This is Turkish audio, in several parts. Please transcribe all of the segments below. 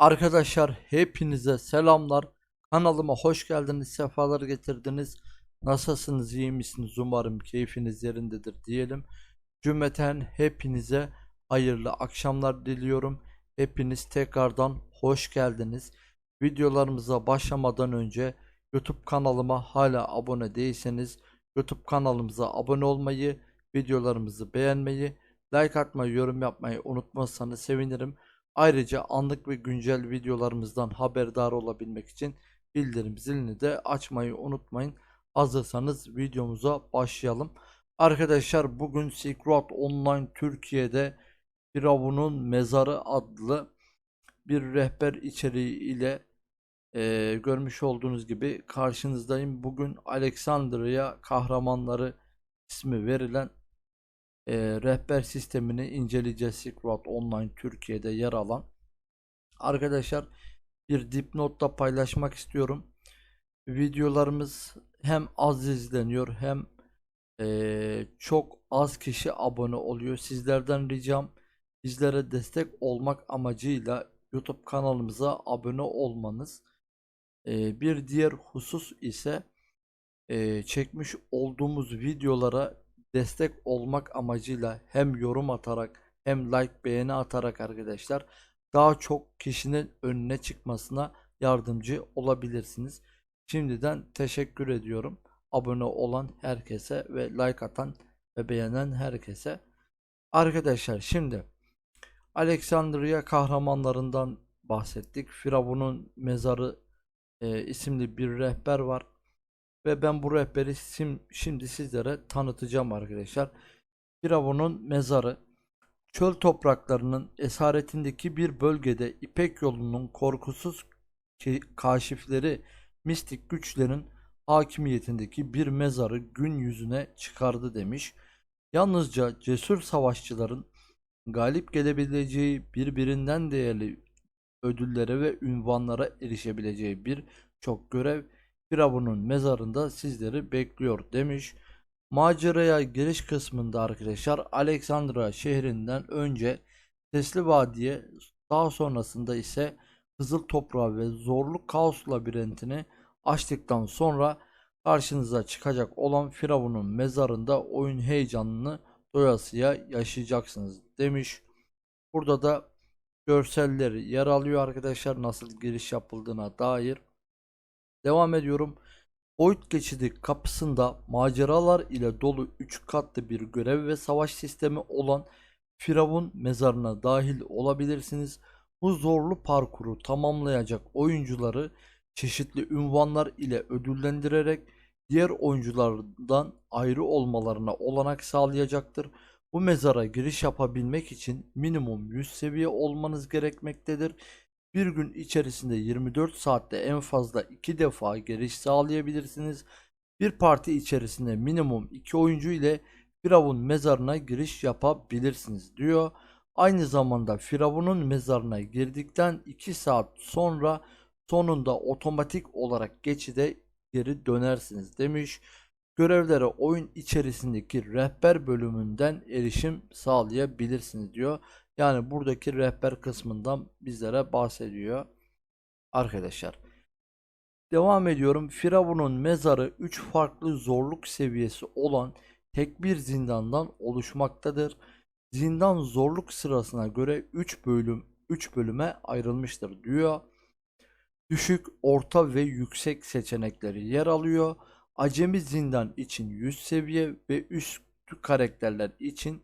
Arkadaşlar hepinize selamlar. Kanalıma hoş geldiniz, sefalar getirdiniz. Nasılsınız, iyi misiniz? Umarım keyfiniz yerindedir diyelim. Cümleten hepinize hayırlı akşamlar diliyorum. Hepiniz tekrardan hoş geldiniz. Videolarımıza başlamadan önce YouTube kanalıma hala abone değilseniz YouTube kanalımıza abone olmayı, videolarımızı beğenmeyi, like atmayı, yorum yapmayı unutmazsanız sevinirim. Ayrıca anlık ve güncel videolarımızdan haberdar olabilmek için bildirim zilini de açmayı unutmayın. Hazırsanız videomuza başlayalım. Arkadaşlar bugün Silk Road Online Türkiye'de Firavun'un Mezarı adlı bir rehber içeriği ile eee, görmüş olduğunuz gibi karşınızdayım. Bugün Alexandria kahramanları ismi verilen e, rehber sistemini inceleyeceğiz Silk Road Online Türkiye'de yer alan. Arkadaşlar bir dipnotla paylaşmak istiyorum. Videolarımız hem az izleniyor hem e, çok az kişi abone oluyor. Sizlerden ricam bizlere destek olmak amacıyla YouTube kanalımıza abone olmanız. E, bir diğer husus ise e, çekmiş olduğumuz videolara destek olmak amacıyla hem yorum atarak hem like beğeni atarak arkadaşlar daha çok kişinin önüne çıkmasına yardımcı olabilirsiniz. Şimdiden teşekkür ediyorum. Abone olan herkese ve like atan ve beğenen herkese. Arkadaşlar şimdi Alexandria kahramanlarından bahsettik. Firavun'un mezarı e, isimli bir rehber var. Ve ben bu rehberi sim- şimdi sizlere tanıtacağım arkadaşlar. Firavun'un mezarı çöl topraklarının esaretindeki bir bölgede İpek yolunun korkusuz kaşifleri mistik güçlerin hakimiyetindeki bir mezarı gün yüzüne çıkardı demiş. Yalnızca cesur savaşçıların galip gelebileceği birbirinden değerli ödüllere ve ünvanlara erişebileceği bir çok görev Firavun'un mezarında sizleri bekliyor demiş. Maceraya giriş kısmında arkadaşlar Alexandria şehrinden önce Sesli Vadiye daha sonrasında ise Kızıl Toprağı ve Zorlu Kaos labirentini açtıktan sonra karşınıza çıkacak olan Firavun'un mezarında oyun heyecanını doyasıya yaşayacaksınız demiş. Burada da görselleri yer alıyor arkadaşlar nasıl giriş yapıldığına dair. Devam ediyorum. Boyut geçidi kapısında maceralar ile dolu 3 katlı bir görev ve savaş sistemi olan Firavun mezarına dahil olabilirsiniz. Bu zorlu parkuru tamamlayacak oyuncuları çeşitli ünvanlar ile ödüllendirerek diğer oyunculardan ayrı olmalarına olanak sağlayacaktır. Bu mezara giriş yapabilmek için minimum 100 seviye olmanız gerekmektedir. Bir gün içerisinde 24 saatte en fazla 2 defa giriş sağlayabilirsiniz. Bir parti içerisinde minimum 2 oyuncu ile Firavun mezarına giriş yapabilirsiniz diyor. Aynı zamanda Firavun'un mezarına girdikten 2 saat sonra sonunda otomatik olarak geçide geri dönersiniz demiş. Görevlere oyun içerisindeki rehber bölümünden erişim sağlayabilirsiniz diyor. Yani buradaki rehber kısmından bizlere bahsediyor arkadaşlar. Devam ediyorum. Firavun'un mezarı 3 farklı zorluk seviyesi olan tek bir zindandan oluşmaktadır. Zindan zorluk sırasına göre 3 bölüm 3 bölüme ayrılmıştır diyor. Düşük, orta ve yüksek seçenekleri yer alıyor. Acemi zindan için 100 seviye ve üst karakterler için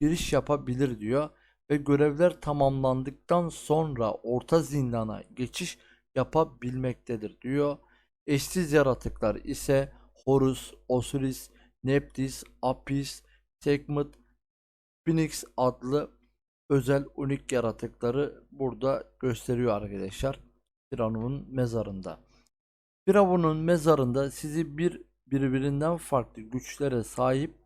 giriş yapabilir diyor ve görevler tamamlandıktan sonra orta zindana geçiş yapabilmektedir diyor. Eşsiz yaratıklar ise Horus, Osiris, Neptis, Apis, Sekhmet, Phoenix adlı özel unik yaratıkları burada gösteriyor arkadaşlar. Firavun'un mezarında. Firavun'un mezarında sizi bir birbirinden farklı güçlere sahip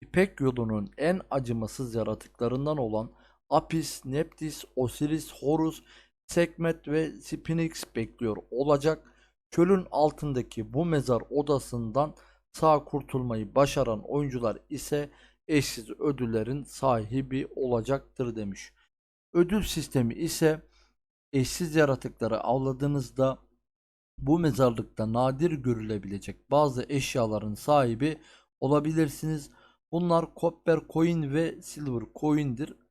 İpek yolunun en acımasız yaratıklarından olan Apis, Neptis, Osiris, Horus, Sekmet ve Sphinx bekliyor olacak. Çölün altındaki bu mezar odasından sağ kurtulmayı başaran oyuncular ise eşsiz ödüllerin sahibi olacaktır demiş. Ödül sistemi ise eşsiz yaratıkları avladığınızda bu mezarlıkta nadir görülebilecek bazı eşyaların sahibi olabilirsiniz. Bunlar Copper Coin ve Silver Coin'dir.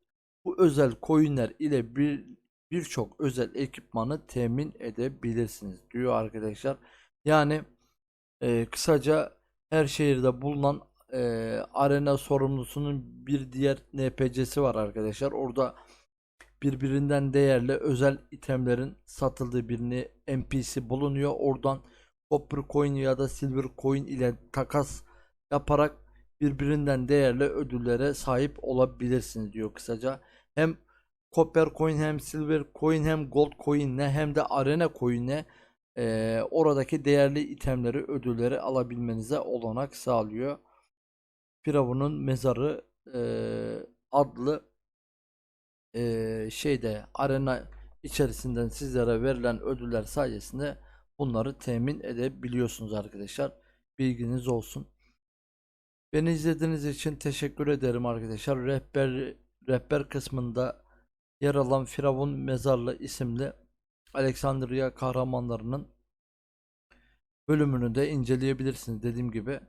Bu özel coinler ile bir birçok özel ekipmanı temin edebilirsiniz diyor arkadaşlar. Yani e, kısaca her şehirde bulunan e, arena sorumlusunun bir diğer NPC'si var arkadaşlar. Orada birbirinden değerli özel itemlerin satıldığı bir NPC bulunuyor. Oradan Copper Coin ya da Silver Coin ile takas yaparak birbirinden değerli ödüllere sahip olabilirsiniz diyor kısaca. Hem Copper Coin hem Silver Coin hem Gold Coin'le hem de Arena Coin'le e, oradaki değerli itemleri ödülleri alabilmenize olanak sağlıyor. Firavun'un mezarı e, adlı e, şeyde arena içerisinden sizlere verilen ödüller sayesinde bunları temin edebiliyorsunuz arkadaşlar. Bilginiz olsun. Beni izlediğiniz için teşekkür ederim arkadaşlar. Rehber rehber kısmında yer alan Firavun Mezarlı isimli Alexandria kahramanlarının bölümünü de inceleyebilirsiniz dediğim gibi.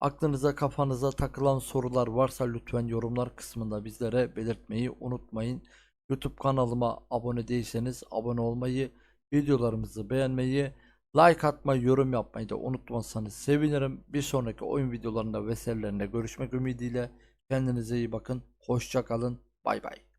Aklınıza kafanıza takılan sorular varsa lütfen yorumlar kısmında bizlere belirtmeyi unutmayın. YouTube kanalıma abone değilseniz abone olmayı, videolarımızı beğenmeyi, like atmayı, yorum yapmayı da unutmazsanız sevinirim. Bir sonraki oyun videolarında vesairelerinde görüşmek ümidiyle kendinize iyi bakın. Hoşça kalın. Bay bay.